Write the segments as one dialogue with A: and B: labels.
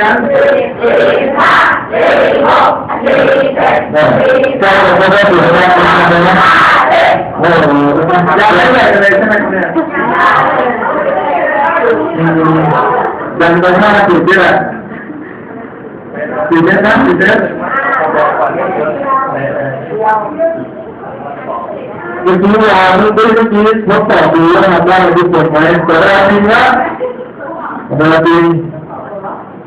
A: นั้น
B: สี่ห้าสี่หกสี่เจ็ด
A: เนี่ย
B: สี่
A: เจ้าก็ได้ถึงแล้วนะ
B: ห้าสิบ
A: โอ้โหยังไม่ได้เลยใช่ไหมเนี่ยยังไปห้าสิบเนี่ยสิบเมตรนะสิบเมตรเมื่อกี้เวลาเมื่อกี้เมื่อกี้ทดสอบดูแล้วนะครับว่าดูผลไหมแต่เวลาจริงนะเวลาจริง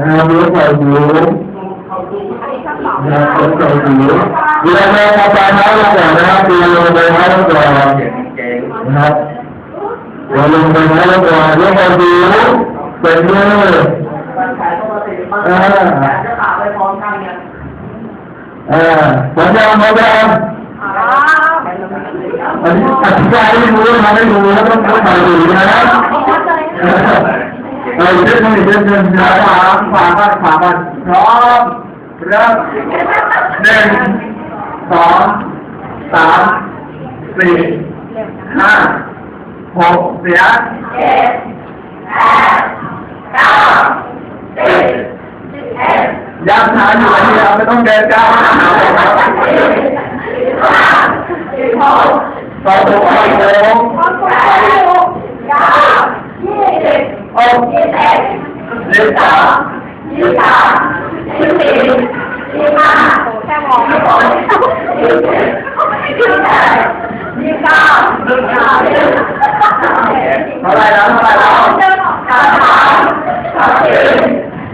A: นะรู้ใจหิวนะรู้ใจหิวเดี๋ยวแม่ทำการน้ำก่อนนะครับดูลงไปน้ำก่อนนะครับเราลงไปน้ำก่อนเรื่องความหิเป็นเรื่องอ่าอ่าสัญญาณสัญญาณอันนั้อธิบายให้รู้มาให้รู้แล้วต้องเข้าใจดูนะครั เดินเดินเดินเดินขวาขวาบ้านขวาบ้านพร้อมเริ่มหนึ่งสองสามสี่ห้าหกเสีย
B: เจ็ดแปดเก้าสิบเอ็ด
A: ยักษ์ขาอยู่ที่เราไม่ต้องเดินก้า
B: สิบห้าสิบหก
A: ต่อตัวไปโค้ง
B: แปดเก้ายี่สิบ
A: โอ้
B: ยี่สิบเอ็ด ยี่สามยี่สี่ยี่ห้าแค่มองไม่พอยี่สิบยี่สิบแปดยี่เก้ายี่สิบสาม
A: เท่าไรแล้วเท่าไรแล้ว
B: สามสามสามสี่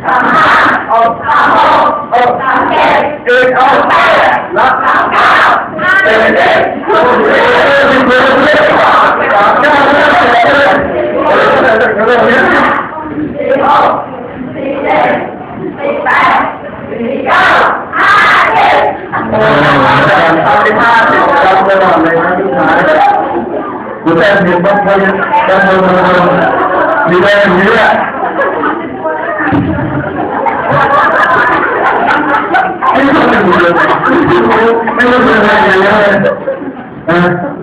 B: สามห้าหกสามหกหกสามเจ็ด
A: เกินเอา
B: แปด
A: รับ
B: สามเก้าห้า
A: เต็
B: สิบ
A: เต็มทุกเรื่งเรื่อ ta thì không thôi không thôi không thôi vì đây là nghĩa Anh subscribe cho kênh Ghiền Mì Gõ Để không bỏ lỡ những video hấp dẫn